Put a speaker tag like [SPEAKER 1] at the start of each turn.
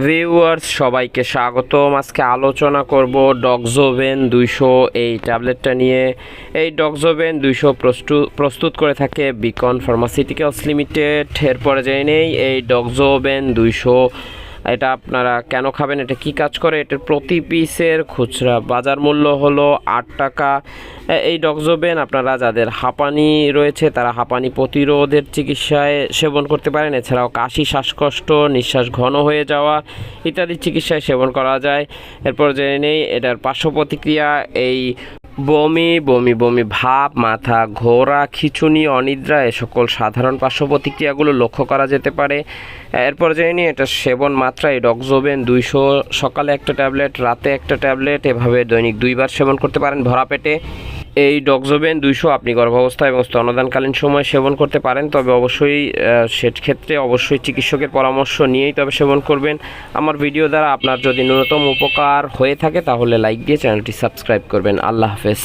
[SPEAKER 1] Viewers সবাইকে স্বাগতম। আজকে আলোচনা করব ডগজোভেন দুইশো এই ট্যাবলেটটা নিয়ে। এই ডগজোভেন দুইশো প্রস্তুত করে থাকে বিকন ফার্মাসিউটিক্যালস লিমিটেড এরপরে জেনে নেই, এই ডগজোভেন দুইশো এটা আপনারা কেন খাবেন? এটা কি কাজ করে? এটার প্রতি পিসের খুচরা বাজার মূল্য হলো আট টাকা। এই ডগজোবেন আপনারা যাদের হাঁপানি রয়েছে, তারা হাঁপানি প্রতিরোধের চিকিৎসায় সেবন করতে পারেন। এছাড়াও কাশি, শ্বাসকষ্ট, নিঃশ্বাস ঘন হয়ে যাওয়া ইত্যাদি চিকিৎসায় সেবন করা যায়। এরপর জেনে নেই, এটার পার্শ্ব প্রতিক্রিয়া এই বমি বমি বমি ভাব মাথা, ঘোরা, খিচুনি, অনিদ্রা, এ সকল সাধারণ পার্শ্ব প্রতিক্রিয়াগুলো লক্ষ্য করা যেতে পারে। এরপর জেনে নিয়ে এটা সেবন মাত্রায় ডক্সোবেন দুইশো, সকালে একটা ট্যাবলেট, রাতে একটা ট্যাবলেট, এভাবে দৈনিক দুইবার সেবন করতে পারেন ভরা পেটে। এই ডক্সোবেন দুইশো আপনি গর্ভাবস্থা এবং স্তনদানকালীন সময় সেবন করতে পারেন, তবে অবশ্যই সেক্ষেত্রে অবশ্যই চিকিৎসকের পরামর্শ নিয়েই তবে সেবন করবেন। আমার ভিডিও দ্বারা আপনার যদি ন্যূনতম উপকার হয়ে থাকে, তাহলে লাইক দিয়ে চ্যানেলটি সাবস্ক্রাইব করবেন। আল্লাহ হাফেজ।